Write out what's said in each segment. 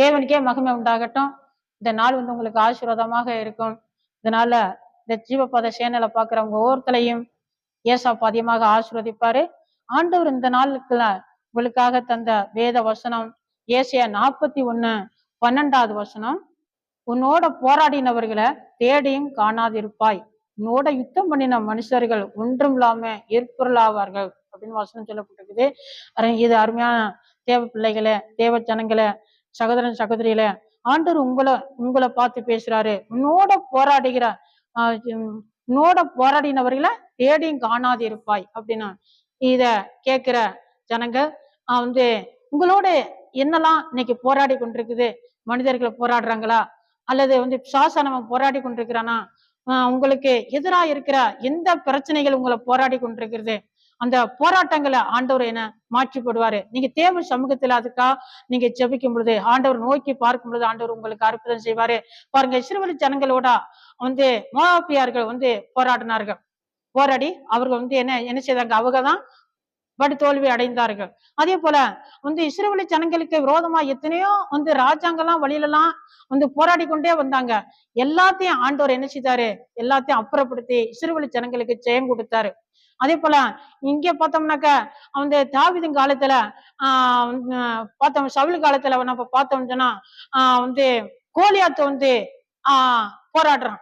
தேவனுக்கே மகிமை உண்டாகட்டும். இந்த நாள் வந்து உங்களுக்கு ஆசீர்வாதமாக இருக்கும். இதனால இந்த ஜீவபத சேனலை பாக்குறவங்க ஒவ்வொருத்தலையும் ஏசா அதிகமாக ஆசீர்வதிப்பாரு. ஆண்டவர் இந்த நாளுக்குள்ள உங்களுக்காக தந்த வேத வசனம் ஏசியா நாற்பத்தி ஒண்ணு பன்னெண்டாவது வசனம். உன்னோட போராடினவர்களை தேடியும் காணாதிருப்பாய். உன்னோட யுத்தம் பண்ணின மனுஷர்கள் ஒன்றும் இல்லாம ஏற்பொருளாவார்கள் அப்படின்னு வசனம் சொல்லப்பட்டிருக்குது. இது அருமையான தேவ பிள்ளைகளை தேவ ஜனங்களை சகோதரன் சகோதரியில ஆண்டவர் உங்களை உங்களை பார்த்து பேசுறாரு. உன்னோட போராடுகிற ஆஹ் உன்னோட போராடினவர்களை தேடியும் காணாதிருப்பாய் அப்படின்னா இத கேக்குற ஜனங்க வந்து உங்களோட என்னெல்லாம் இன்னைக்கு போராடி கொண்டிருக்குது? மனிதர்களை போராடுறாங்களா? அல்லது வந்து சாசனம் போராடி கொண்டிருக்கிறானா? உங்களுக்கு எதிராக இருக்கிற எந்த பிரச்சனைகள் உங்களை போராடி கொண்டிருக்கிறது? அந்த போராட்டங்களை ஆண்டவர் என்ன மாற்றி போடுவாரு நீங்க தேவ சமூகத்துல அதுக்கா நீங்க ஜெபிக்கும் பொழுது ஆண்டவர் நோக்கி பார்க்கும் பொழுது ஆண்டவர் உங்களுக்கு அற்புதம் செய்வாரு. பாருங்க சிறுவர் ஜனங்களோட வந்து மோவாப்பியார்கள் வந்து போராடினார்கள். போராடி அவர்கள் வந்து என்ன என்ன செய்தாங்க? அவங்க தான் படு தோல்வி அடைந்தார்கள். அதே போல வந்து இஸ்ரவேலி ஜனங்களுக்கு விரோதமா எத்தனையோ வந்து ராஜாங்கெல்லாம் வழியிலலாம் வந்து போராடி கொண்டே வந்தாங்க. எல்லாத்தையும் ஆண்டவர் என்ன செய்தாரு? எல்லாத்தையும் அப்புறப்படுத்தி இஸ்ரவேலி ஜனங்களுக்கு ஜெயம் கொடுத்தாரு. அதே போல இங்க பார்த்தோம்னாக்க வந்து தாவிதின் காலத்துல ஆஹ் பார்த்தோம் சவுல் காலத்துல நம்ம பார்த்தோம் சொன்னா ஆஹ் வந்து கோலியாத்த வந்து ஆஹ் போராடுறான்.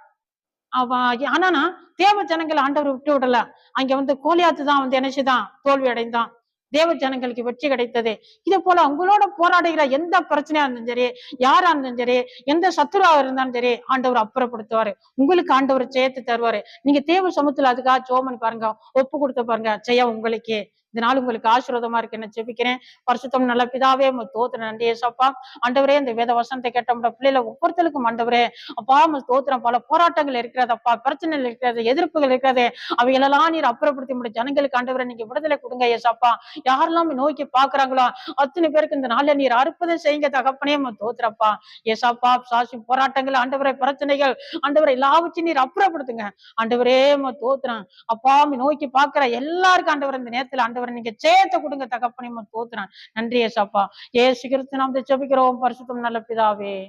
அவன் ஆனா தேவ ஜனங்களை ஆண்டவர் விட்டு விடல. அங்க வந்து கோலியாத்து தான் வந்து என்ன தோல்வி அடைந்தான் தேவ ஜனங்களுக்கு வெற்றி கிடைத்தது. இதே போல உங்களோட போராடுகிற எந்த பிரச்சனையா இருந்தாலும் சரி யாரா இருந்தாலும் சரி எந்த சத்துருவா இருந்தாலும் சரி ஆண்டவர் அப்புறப்படுத்துவாரு. உங்களுக்கு ஆண்டவர் ஜெயத்தை தருவாரு. நீங்க தேவ சமூகத்துல அதுக்காக ஜோமன் பாருங்க ஒப்பு கொடுத்து பாருங்க ஜெயம் உங்களுக்கு. இந்த நாள் உங்களுக்கு ஆசீர்வாதமா இருக்கு. என்ன ஜெபிக்கிறேன். பரிசுத்தம் நல்ல பிதாவே உமக்கு தோத்திரம் நன்றி ஏசப்பா ஆண்டவரே இந்த வேத வசனத்தை கேட்டோம் பிள்ளைல ஒவ்வொருத்தருக்கும் ஆண்டவரே. அப்பா உமக்கு தோத்திரம் பல போராட்டங்கள் இருக்கிறதப்பா பிரச்சனைகள் இருக்கிறது எதிர்ப்புகள் இருக்கிறது. அவைகளெல்லாம் நீர் அப்புறப்படுத்தி முடிய ஜனங்களுக்கு ஆண்டவரை நீங்க விடுதலை கொடுங்க ஏசப்பா யாரெல்லாம் நோக்கி பாக்குறாங்களோ அத்தனை பேருக்கு இந்த நாள்ல நீர் அற்புதம் செய்யுங்க தகப்பனே நம்ம தோத்திரப்பா ஏசப்பா சாசி போராட்டங்கள் ஆண்டவரை பிரச்சனைகள். ஆண்டவரை எல்லாவற்றையும் நீர் அப்புறப்படுத்துங்க. ஆண்டவரே உமக்கு தோத்திரம் அப்பா நோக்கி பாக்குற எல்லாருக்கும் ஆண்டவர் இந்த நேரத்துல ஆண்டவரை நீங்க ஜெயத்தை கொடுங்க தகப்பனையும் தோத்துறான் நன்றி ஏசப்பா. ஏசு கிறிஸ்து நாம் ஜெபிக்கிறோம். பரிசுத்தம் நல்ல பிதாவே.